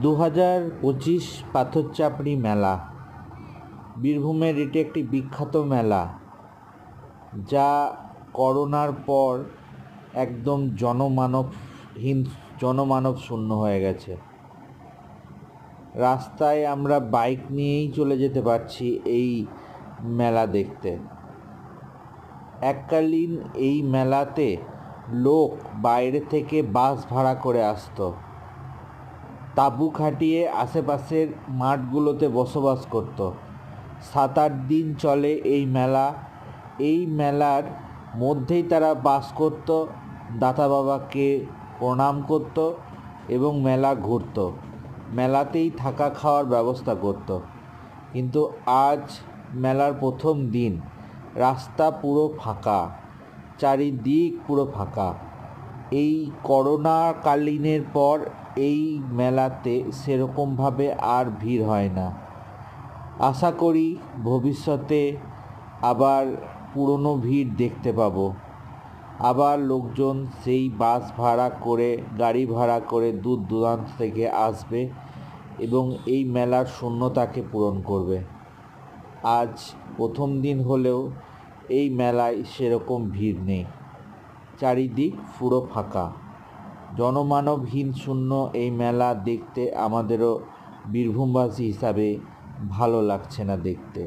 দু হাজার পঁচিশ পাথরচাপড়ি মেলা। বীরভূমের এটি একটি বিখ্যাত মেলা, যা করোনার পর একদম জনমানবহীন জনমানব শূন্য হয়ে গেছে। রাস্তায় আমরা বাইক নিয়েই চলে যেতে পারছি এই মেলা দেখতে। এককালীন এই মেলাতে লোক বাইরে থেকে বাস ভাড়া করে আসতো। তাঁবু খাটিয়ে আশেপাশের মাঠগুলোতে বসবাস করত। সাত আট দিন চলে এই মেলা। এই মেলার মধ্যেই তারা বাস করত দাতা বাবাকে প্রণাম করত এবং মেলা ঘুরত। মেলাতেই থাকা খাওয়ার ব্যবস্থা করত। কিন্তু আজ মেলার প্রথম দিন। রাস্তা পুরো ফাঁকা, চারিদিক পুরো ফাঁকা। এই করোনাকালীনের পর এই মেলাতে সেরকমভাবে আর ভিড় হয় না। আশা করি ভবিষ্যতে আবার পুরনো ভিড় দেখতে পাবো। আবার লোকজন সেই বাস ভাড়া করে, গাড়ি ভাড়া করে দূর দূরান্ত থেকে আসবে এবং এই মেলার শূন্যতাকে পূরণ করবে। আজ প্রথম দিন হলেও এই মেলায় সেরকম ভিড় নেই। চারিদিক পুরো ফাঁকা। জনমানবহীন শূন্য এই মেলা দেখতে আমাদেরও বীরভূমবাসী হিসাবে ভালো লাগছে না দেখতে।